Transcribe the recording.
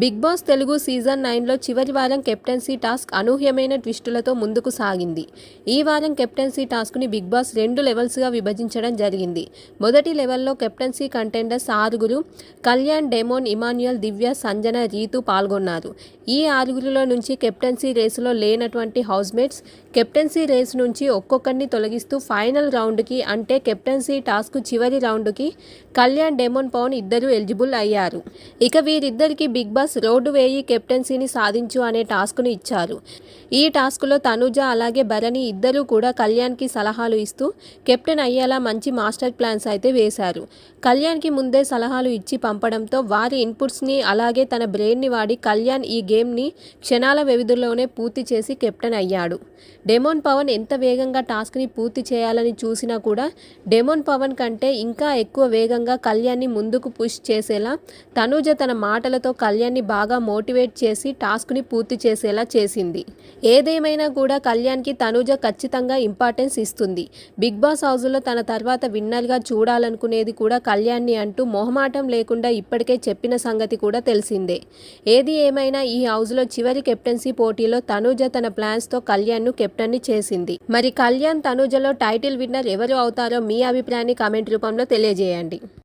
Big boss Telugu season నైన్లో చివరి వారం కెప్టెన్సీ టాస్క్ అనూహ్యమైన ట్విస్టులతో ముందుకు సాగింది. ఈ వారం కెప్టెన్సీ టాస్క్ని బిగ్ బాస్ రెండు లెవెల్స్గా విభజించడం జరిగింది. మొదటి లెవెల్లో కెప్టెన్సీ కంటెండర్స్ ఆరుగురు కళ్యాణ్ డెమోన్ ఇమాన్యుయల్ దివ్య సంజన రీతు పాల్గొన్నారు. ఈ ఆరుగురిలో నుంచి కెప్టెన్సీ రేసులో లేనటువంటి హౌస్మేట్స్ కెప్టెన్సీ రేస్ నుంచి ఒక్కొక్కరిని తొలగిస్తూ ఫైనల్ రౌండ్కి అంటే కెప్టెన్సీ టాస్క్ చివరి రౌండ్కి కళ్యాణ్ డెమోన్ పవన్ ఇద్దరు ఎలిజిబుల్ అయ్యారు. ఇక వీరిద్దరికి బిగ్ బాస్ రోడ్డు వేయి కెప్టెన్సీని సాధించు అనే టాస్క్ను ఇచ్చారు. ఈ టాస్క్లో తనుజ అలాగే భరణి ఇద్దరూ కూడా కళ్యాణ్కి సలహాలు ఇస్తూ కెప్టెన్ అయ్యేలా మంచి మాస్టర్ ప్లాన్స్ అయితే వేశారు. కళ్యాణ్కి ముందే సలహాలు ఇచ్చి పంపడంతో వారి ఇన్పుట్స్ని అలాగే తన బ్రెయిన్ని వాడి కళ్యాణ్ ఈ గేమ్ని క్షణాల వ్యవధిలోనే పూర్తి చేసి కెప్టెన్ అయ్యాడు. డెమోన్ పవన్ ఎంత వేగంగా టాస్క్ని పూర్తి చేయాలని చూసినా కూడా డెమోన్ పవన్ కంటే ఇంకా ఎక్కువ వేగంగా కళ్యాణ్ని ముందుకు పుష్ చేసేలా తనుజ తన మాటలతో కళ్యాణ్ కళ్యాణ్ని బాగా మోటివేట్ చేసి టాస్క్ని పూర్తి చేసేలా చేసింది. ఏదేమైనా కూడా కళ్యాణ్కి తనూజ ఖచ్చితంగా ఇంపార్టెన్స్ ఇస్తుంది. బిగ్ బాస్ హౌస్లో తన తర్వాత విన్నర్గా చూడాలనుకునేది కూడా కళ్యాణ్ని అంటూ మొహమాటం లేకుండా ఇప్పటికే చెప్పిన సంగతి కూడా తెలిసిందే. ఏది ఏమైనా ఈ హౌస్లో చివరి కెప్టెన్సీ పోటీలో తనూజ తన ప్లాన్స్తో కళ్యాణ్ను కెప్టెన్ని చేసింది. మరి కళ్యాణ్ తనూజలో టైటిల్ విన్నర్ ఎవరు అవుతారో మీ అభిప్రాయాన్ని కామెంట్ రూపంలో తెలియజేయండి.